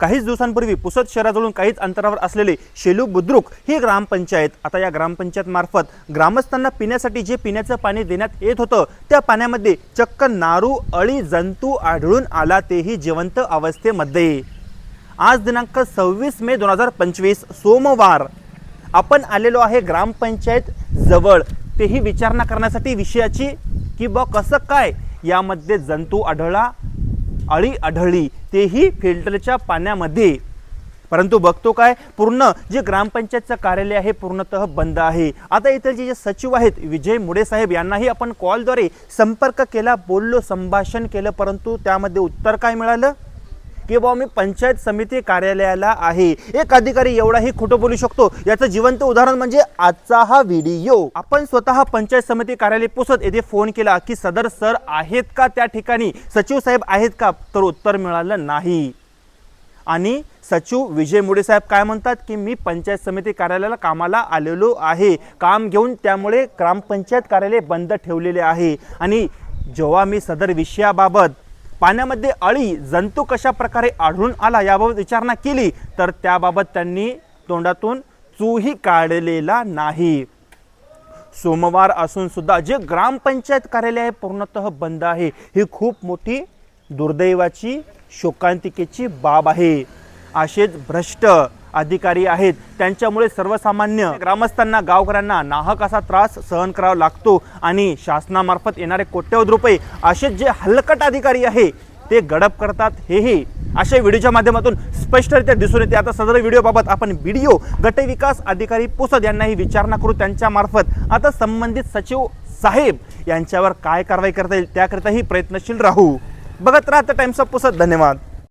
काहीच दिवसांपूर्वी पुसद शहराजवळून काहीच अंतरावर असलेले शेलू बुद्रुक ही ग्रामपंचायत आता या ग्रामपंचायतमार्फत ग्रामस्थांना पिण्यासाठी जे पिण्याचं पाणी देण्यात येत होतं त्या पाण्यामध्ये चक्क नारू अळी जंतू आढळून आला तेही जिवंत अवस्थेमध्ये. आज दिनांक सव्वीस मे दोन हजार पंचवीस सोमवार. आपण आलेलो आहे ग्रामपंचायत जवळ. तेही विचारणा करण्यासाठी विषयाची की बा कसं काय? यामध्ये जंतू आढळला अळी आढळली तेही फिल्टरच्या पाण्यामध्ये. परंतु बघतो काय पूर्ण जे ग्रामपंचायतचं कार्यालय आहे पूर्णतः बंद आहे. आता इथलचे जे सचिव आहेत विजय मुडे साहेब यांनाही आपण कॉलद्वारे संपर्क केला बोललो संभाषण केलं परंतु त्यामध्ये उत्तर काय मिळालं? की बाबा मी पंचायत समिती कार्यालयाला आहे. एक अधिकारी एवढाही खोटं बोलू शकतो. याचं जिवंत उदाहरण म्हणजे आजचा हा व्हिडिओ. आपण स्वतः पंचायत समिती कार्यालय पुसत येथे फोन केला की सदर सर आहेत का त्या ठिकाणी? सचिव साहेब आहेत का? तर उत्तर मिळालं नाही. आणि सचिव विजय मुडे साहेब काय म्हणतात की मी पंचायत समिती कार्यालयाला कामाला आलेलो आहे. काम घेऊन त्यामुळे ग्रामपंचायत कार्यालय बंद ठेवलेले आहे. आणि जेव्हा मी सदर विषयाबाबत पाण्यामध्ये अळी जंतू कशा प्रकारे आढळून आला याबाबत विचारणा केली तर त्याबाबत त्यांनी तोंडातून चूही काढलेला नाही. सोमवार असून सुद्धा जे ग्रामपंचायत कार्यालय आहे पूर्णतः बंद आहे. ही खूप मोठी दुर्दैवाची शोकांतिकेची बाब आहे. असेच भ्रष्ट अधिकारी आहेत. त्यांच्यामुळे सर्वसामान्य ग्रामस्थांना गावकऱ्यांना नाहक असा त्रास सहन करावा लागतो आणि शासनामार्फत येणारे कोट्यवधी रुपये असेच जे हलकट अधिकारी आहे ते गडप करतात हेही अशा व्हिडिओच्या माध्यमातून स्पष्टरित्या दिसून येते. आता सदर व्हिडिओबाबत आपण व्हिडिओ गटविकास अधिकारी पुसद यांनाही विचारणा करू. त्यांच्या मार्फत आता संबंधित सचिव साहेब यांच्यावर काय कारवाई करता येईल त्याकरिताही प्रयत्नशील राहू. बघत राहतं टाइम्स ऑफ पुसद धन्यवाद.